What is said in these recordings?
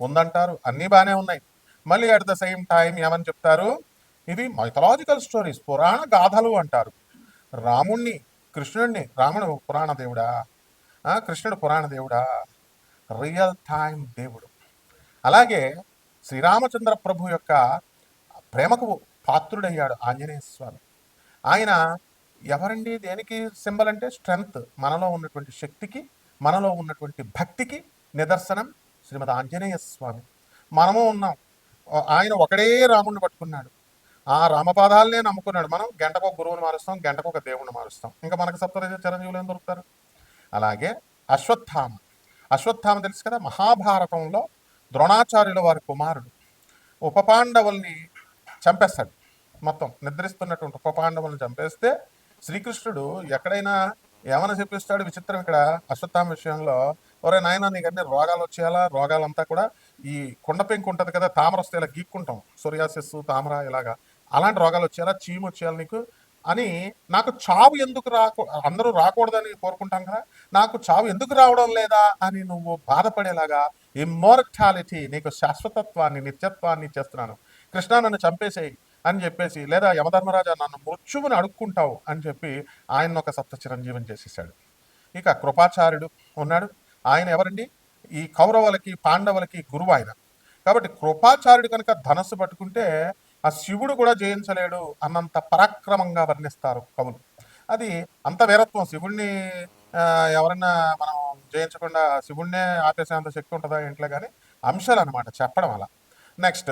ఉందంటారు. అన్నీ బాగానే ఉన్నాయి. మళ్ళీ అట్ ద సేమ్ టైం ఏమని చెప్తారు? ఇవి మైథలాజికల్ స్టోరీస్ పురాణ గాథలు అంటారు. రాముణ్ణి కృష్ణుడిని రాముడు పురాణ దేవుడా? కృష్ణుడు పురాణ దేవుడా? రియల్ టైం దేవుడు. అలాగే శ్రీరామచంద్ర ప్రభు యొక్క ప్రేమకు పాత్రుడయ్యాడు ఆంజనేయ స్వామి. ఆయన ఎవరండి? దేనికి సింబల్ అంటే స్ట్రెంగ్త్ మనలో ఉన్నటువంటి శక్తికి మనలో ఉన్నటువంటి భక్తికి నిదర్శనం. శ్రీమద్ ఆంజనేయ స్వామి. మనము ఉన్నాం. ఆయన ఒకడే రాముడిని పట్టుకున్నాడు. ఆ రామపాదాలనే నమ్ముకున్నాడు. మనం గంటకు ఒక గురువుని మారుస్తాం గంటకు ఒక దేవుణ్ణి మారుస్తాం. ఇంకా మనకు సప్తరజ చిరంజీవులు ఏం దొరుకుతారు? అలాగే అశ్వత్థామ. అశ్వత్థామ తెలుసు కదా? మహాభారతంలో ద్రోణాచార్యుల వారి కుమారుడు. ఉపపాండవుల్ని చంపేస్తాడు. మొత్తం నిద్రిస్తున్నటువంటి ఉపపాండవుల్ని చంపేస్తే శ్రీకృష్ణుడు ఎక్కడైనా ఏమైనా చెప్పిస్తాడు? విచిత్రం ఇక్కడ అశ్వత్థామ విషయంలో ఒరే నాయన నీకు అన్ని రోగాలు వచ్చేయాలా? రోగాలంతా కూడా ఈ కుండ పెంకు ఉంటుంది కదా తామర వస్తే ఇలా గీక్కుంటాం. సోరియాసిస్ తామర ఇలాగా. అలాంటి రోగాలు వచ్చేయాలా? చీము వచ్చేయాలి నీకు అని నాకు చావు ఎందుకు రాకూ అందరూ రాకూడదని కోరుకుంటాం కదా నాకు చావు ఎందుకు రావడం లేదా అని నువ్వు బాధపడేలాగా ఇమ్మోర్టాలిటీ నీకు శాశ్వతత్వాన్ని నిత్యత్వాన్ని ఇచ్చేస్తున్నాను. కృష్ణ నన్ను చంపేసేయి అని చెప్పేసి లేదా యమధర్మరాజా నన్ను మృత్యువుని అడుక్కుంటావు అని చెప్పి ఆయన ఒక సప్త చిరంజీవిని చేసేసాడు ఇక కృపాచార్యుడు ఉన్నాడు. ఆయన ఎవరండి? ఈ కౌరవులకి పాండవులకి గురువు ఆయన. కాబట్టి కృపాచార్యుడు కనుక ధనస్సు పట్టుకుంటే ఆ శివుడు కూడా జయించలేడు అన్నంత పరాక్రమంగా వర్ణిస్తారు కవులు. అది అంత వీరత్వం. శివుణ్ణి ఎవరన్నా మనం జయించకుండా శివుణ్ణే ఆపేసేంత శక్తి ఉంటుందా ఇంట్లో కానీ అంశాలు అనమాట చెప్పడం అలా నెక్స్ట్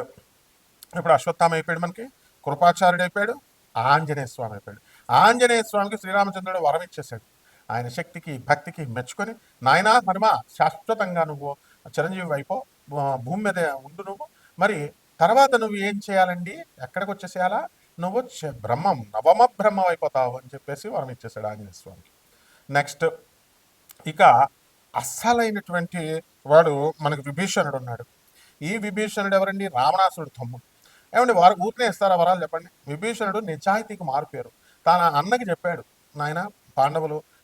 ఇప్పుడు అశ్వత్థామ అయిపోయాడు మనకి కృపాచార్యుడు అయిపోయాడు ఆంజనేయ స్వామి అయిపోయాడు. ఆంజనేయ స్వామికి శ్రీరామచంద్రుడు వరం ఇచ్చేసాడు ఆయన శక్తికి భక్తికి మెచ్చుకొని నాయనా హనుమ శాశ్వతంగా నువ్వు చిరంజీవి అయిపో భూమి మీద ఉండు నువ్వు. మరి తర్వాత నువ్వు ఏం చేయాలండి? ఎక్కడికి వచ్చేసేయాలా? నువ్వు బ్రహ్మం నవమ బ్రహ్మం అయిపోతావు అని చెప్పేసి వరం ఇచ్చేసాడు ఆంజనేయ స్వామికి నెక్స్ట్ ఇక అస్సలైనటువంటి వాడు మనకు విభీషణుడు ఉన్నాడు. ఈ విభీషణుడు ఎవరండి? రావణాసుడు తమ్ముడు. ఏమండి వారు ఊరినే ఇస్తారా వరాలు చెప్పండి? విభీషణుడు నిజాయితీకి మారిపోయారు తన అన్నకి చెప్పాడు నాయన పాండవులు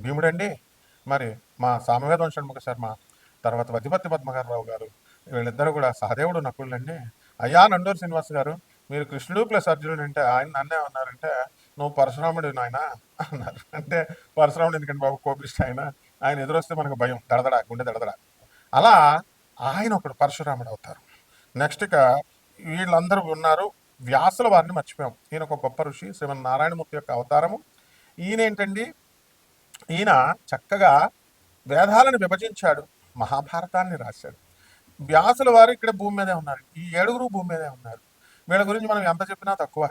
భీముడండి. మరి మా సామవేద షణ్ముఖ శర్మ తర్వాత వధిపతి పద్మగారావు గారు వీళ్ళిద్దరూ కూడా సహదేవుడు నకుళ్ళండి అయ్యా నండూరు శ్రీనివాస్ గారు మీరు కృష్ణుడు ప్లస్ అర్జునుడు అంటే ఆయన నన్నే ఉన్నారంటే నువ్వు పరశురాముడు నాయన అన్నారు. అంటే పరశురాముడు ఎందుకంటే బాబు కోపిష్ట ఆయన? ఆయన ఎదురొస్తే మనకు భయం దడదడ గుండె దడదడ. అలా ఆయన ఒకడు పరశురాముడు అవుతారు. నెక్స్ట్ ఇక వీళ్ళందరూ ఉన్నారు. వ్యాసుల వారిని మర్చిపోయాం. ఈయన ఒక గొప్ప ఋషి శ్రీమన్ నారాయణమూర్తి యొక్క అవతారము. ఈయన ఏంటండి ఈయన చక్కగా వేదాలను విభజించాడు మహాభారతాన్ని రాశాడు. వ్యాసుల వారు ఇక్కడ భూమి మీదే ఉన్నారు. ఈ ఏడుగురు భూమి మీదే ఉన్నారు. వీళ్ళ గురించి మనం ఎంత చెప్పినా తక్కువ.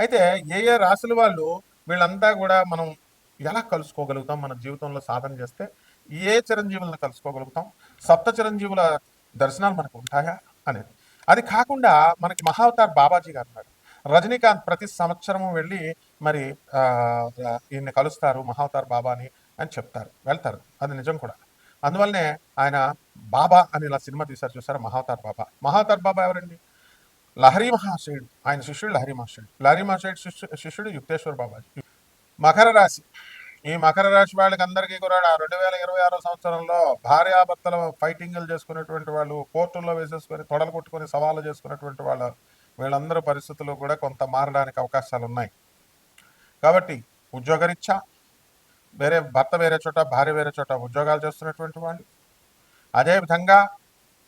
అయితే ఏ ఏ రాసుల వాళ్ళు వీళ్ళంతా కూడా మనం ఎలా కలుసుకోగలుగుతాం? మన జీవితంలో సాధన చేస్తే ఏ చిరంజీవులను కలుసుకోగలుగుతాం? సప్త చిరంజీవుల దర్శనాలు మనకు ఉంటాయా? అనేది. అది కాకుండా మనకి మహావతార్ బాబాజీ గారు ఉన్నారు. రజనీకాంత్ ప్రతి సంవత్సరము వెళ్ళి మరి ఈయన్ని కలుస్తారు మహావతార్ బాబాని అని చెప్తారు. వెళ్తారు. అది నిజం కూడా. అందువల్లనే ఆయన బాబా అని ఇలా సినిమా తీశారు చూసారా? మహావతార్ బాబా. మహావతార్ బాబా ఎవరండి? లహరి మహాశయుడు. ఆయన శిష్యుడు లహరి మహాశయుడు. లహరి మహాశయుడు శిష్యు శిష్యుడు యుక్తేశ్వర్ బాబాజీ. మకర రాశి. ఈ మకర రాశి వాళ్ళకి అందరికీ కూడా రెండు వేల ఇరవై ఆరో సంవత్సరంలో భార్యాభర్తల ఫైటింగ్లు చేసుకునేటువంటి వాళ్ళు కోర్టుల్లో వేసేసుకొని తొడలు కొట్టుకొని సవాళ్ళు చేసుకునేటువంటి వాళ్ళు వీళ్ళందరూ పరిస్థితులు కూడా కొంత మారడానికి అవకాశాలు ఉన్నాయి కాబట్టి ఉద్యోగరీత్యా వేరే భర్త వేరే చోట భార్య వేరే చోట ఉద్యోగాలు చేస్తున్నటువంటి వాళ్ళు. అదేవిధంగా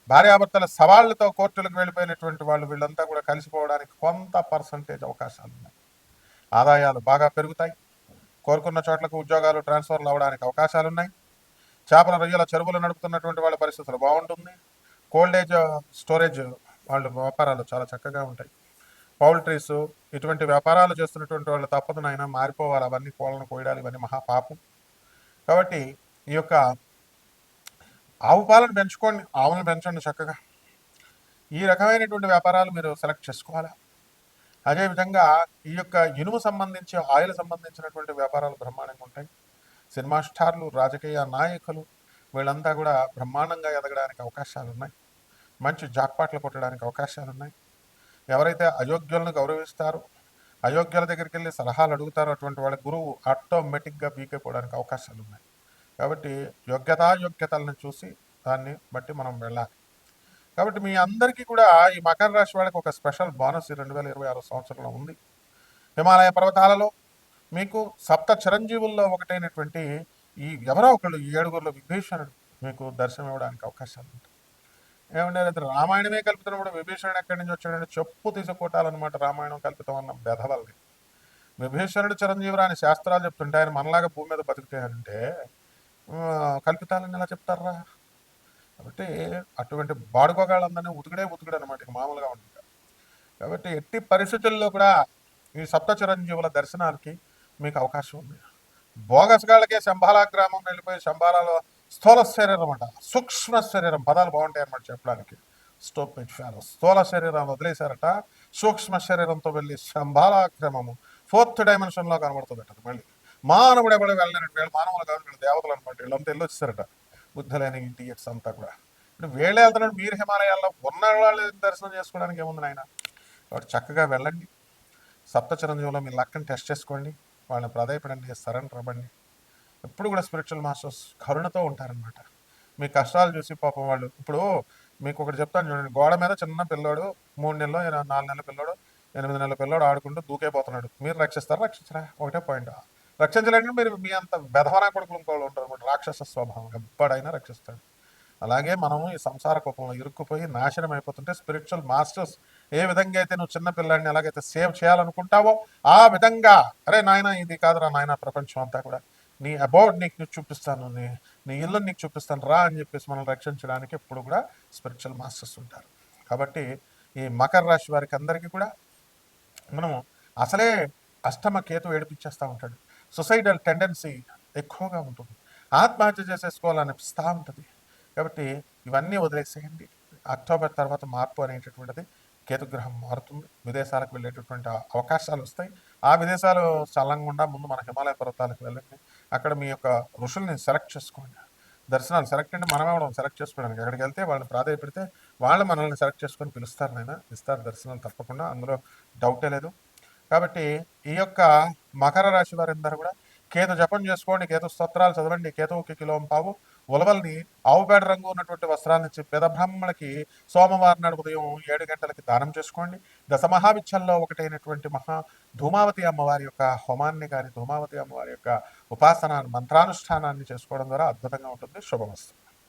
భార్యాభర్తల సవాళ్ళతో కోర్టులకు వెళ్ళిపోయినటువంటి వాళ్ళు వీళ్ళంతా కూడా కలిసిపోవడానికి కొంత పర్సంటేజ్ అవకాశాలు ఉన్నాయి. ఆదాయాలు బాగా పెరుగుతాయి. కోరుకున్న చోట్లకు ఉద్యోగాలు ట్రాన్స్ఫర్లు అవ్వడానికి అవకాశాలు ఉన్నాయి. చేపల రొయ్యల చెరువులు నడుపుతున్నటువంటి వాళ్ళ పరిస్థితులు బాగుంటుంది. కోల్డేజ్ స్టోరేజ్ వాళ్ళ వ్యాపారాలు చాలా చక్కగా ఉంటాయి. పౌల్ట్రీస్ ఇటువంటి వ్యాపారాలు చేస్తున్నటువంటి వాళ్ళు తప్పదు నాయన మారిపోవాలి. అవన్నీ కోళ్ళను కోయడాలు ఇవన్నీ మహాపాపం కాబట్టి ఈ యొక్క ఆవు పాలను పెంచుకోండి ఆవులను పెంచండి చక్కగా. ఈ రకమైనటువంటి వ్యాపారాలు మీరు సెలెక్ట్ చేసుకోవాలా? అదేవిధంగా ఈ యొక్క ఇనుము సంబంధించి ఆయిల్ సంబంధించినటువంటి వ్యాపారాలు బ్రహ్మాండంగా ఉంటాయి. సినిమా స్టార్లు రాజకీయ నాయకులు వీళ్ళంతా కూడా బ్రహ్మాండంగా ఎదగడానికి అవకాశాలు ఉన్నాయి మంచి జాక్పాట్లు కొట్టడానికి అవకాశాలు ఉన్నాయి ఎవరైతే అయోగ్యులను గౌరవిస్తారో అయోగ్యుల దగ్గరికి వెళ్ళి సలహాలు అడుగుతారో అటువంటి వాళ్ళ గురువు ఆటోమేటిక్గా బీకైపోవడానికి అవకాశాలు ఉన్నాయి. కాబట్టి యోగ్యతాయోగ్యతలను చూసి దాన్ని బట్టి మనం వెళ్ళాలి. కాబట్టి మీ అందరికీ కూడా ఈ మకర రాశి వాళ్ళకి ఒక స్పెషల్ బోనస్ ఈ రెండు వేల ఇరవై ఆరు సంవత్సరంలో ఉంది. హిమాలయ పర్వతాలలో మీకు సప్త చిరంజీవుల్లో ఒకటైనటువంటి ఈ ఎవరో ఒకళ్ళు ఈ ఏడుగురులో విభీషణుడు మీకు దర్శనం ఇవ్వడానికి అవకాశాలు ఉంటాయి. ఏమంటే అయితే రామాయణమే కల్పితున్నప్పుడు విభీషణుడు ఎక్కడి నుంచి వచ్చాడంటే చెప్పు తీసుకొట్టాలన్నమాట రామాయణం కల్పితం అన్న బెధవల్ని విభీషణుడు చిరంజీవి శాస్త్రాలు చెప్తుంటే ఆయన మనలాగా భూమి మీద బతుకుతాయంటే కల్పితాలని ఎలా చెప్తారా? కాబట్టి అటువంటి బాడుకోగాళ్ళందరినీ ఉతుకుడే ఉతుకుడు అనమాట మామూలుగా ఉంటుంది కాబట్టి ఎట్టి పరిస్థితుల్లో కూడా ఈ సప్త చిరంజీవుల దర్శనాలకి మీకు అవకాశం ఉంది. బోగస్గాళ్ళకే శంబాలా గ్రామం వెళ్ళిపోయి శంబాలాలో స్థూల శరీరం అంట సూక్ష్మ శరీరం పదాలు బాగుంటాయి అన్నమాట చెప్పడానికి స్టోప్ ఫాలో స్థూల శరీరం వదిలేశారట. సూక్ష్మ శరీరంతో వెళ్ళి శంబాలాక్రమము ఫోర్త్ డైమెన్షన్లో కనబడుతుంది అది మళ్ళీ. మానవుడు ఎవడో వెళ్ళినట్టు వీళ్ళు మానవులు కాదు వీళ్ళు దేవతలు అనమాట వీళ్ళంతా వెళ్ళి వచ్చేసారట. బుద్ధులైన ఇంటియట్స్ అంతా కూడా. ఇప్పుడు వీళ్ళే వెళ్తున్నాడు మీరు హిమాలయాల్లో ఉన్న వాళ్ళు దర్శనం చేసుకోవడానికి ఏముంది నాయన? వాడు చక్కగా వెళ్ళండి. సప్త చిరంజీవులో మీ లక్కని టెస్ట్ చేసుకోండి. వాళ్ళని ప్రదయపడండి సరెండర్ అవ్వండి. ఎప్పుడు కూడా స్పిరిచువల్ మాస్టర్స్ కరుణతో ఉంటారనమాట మీ కష్టాలు చూసి పాపం వాళ్ళు. ఇప్పుడు మీకు ఒకటి చెప్తాను చూడండి. గోడ మీద చిన్న పిల్లోడు మూడు నెలలు నాలుగు నెలల పిల్లోడు ఎనిమిది నెలల పిల్లోడు ఆడుకుంటూ దూకేపోతున్నాడు. మీరు రక్షిస్తారా? రక్షించరా? ఒకటే పాయింట్ రక్షించలేండి మీరు మీ అంత బెధవనా కొడుకులు ఇంకోళ్ళు ఉంటారు అనమాట రాక్షస స్వభావం ఎప్పుడైనా రక్షిస్తాడు. అలాగే మనము ఈ సంసార కోపంలో ఇరుక్కుపోయి నాశనం అయిపోతుంటే స్పిరిచువల్ మాస్టర్స్ ఏ విధంగా అయితే నువ్వు చిన్న పిల్లాడిని ఎలాగైతే సేవ్ చేయాలనుకుంటావో ఆ విధంగా అరే నాయన ఇది కాదురా నాయన ప్రపంచం అంతా కూడా నీ అబౌట్ నీకు నీకు చూపిస్తాను నీ నీ ఇల్లు నీకు చూపిస్తాను రా అని చెప్పేసి మనల్ని రక్షించడానికి ఎప్పుడు కూడా స్పిరిచువల్ మాస్టర్స్ ఉంటారు. కాబట్టి ఈ మకర రాశి వారికి అందరికీ కూడా మనము అసలే అష్టమ కేతు ఏడిపించేస్తూ ఉంటాడు. సొసైడల్ టెండెన్సీ ఎక్కువగా ఉంటుంది. ఆత్మహత్య చేసేసుకోవాలనిపిస్తూ ఉంటుంది. కాబట్టి ఇవన్నీ వదిలేసేయండి. అక్టోబర్ తర్వాత మార్పు అనేటటువంటిది కేతుగ్రహం మారుతుంది. విదేశాలకు వెళ్ళేటటువంటి అవకాశాలు వస్తాయి. ఆ విదేశాలు చల్లంగా ముందు మన హిమాలయ పర్వతాలకు వెళ్ళండి. అక్కడ మీ యొక్క ఋషుల్ని సెలెక్ట్ చేసుకోండి. దర్శనాలు సెలెక్ట్ అంటే మనం సెలెక్ట్ చేసుకోవడానికి. అక్కడికి వెళ్తే వాళ్ళని ప్రాధాయపడితే వాళ్ళు మనల్ని సెలెక్ట్ చేసుకొని పిలుస్తారు నాయన. ఇస్తారు దర్శనాలు తప్పకుండా. అందులో డౌటే లేదు. కాబట్టి ఈ యొక్క మకర రాశి వారందరూ కూడా కేతు జపం చేసుకోండి కేతు స్తోత్రాలు చదవండి కేతువుకి కిలోం పావు ఉలవల్ని ఆవుపేడ రంగు ఉన్నటువంటి వస్త్రాలు ఇచ్చి పెదబ్రాహ్మణులకి సోమవారం నాడు ఉదయం ఏడు గంటలకి దానం చేసుకోండి. దశ మహావిచ్చల్లో ఒకటైనటువంటి మహా ధూమావతి అమ్మవారి యొక్క హోమాన్ని కానీ ధూమావతి అమ్మవారి యొక్క ఉపాసన మంత్రానుష్ఠానాన్ని చేసుకోవడం ద్వారా అద్భుతంగా ఉంటుంది. శుభమస్తు.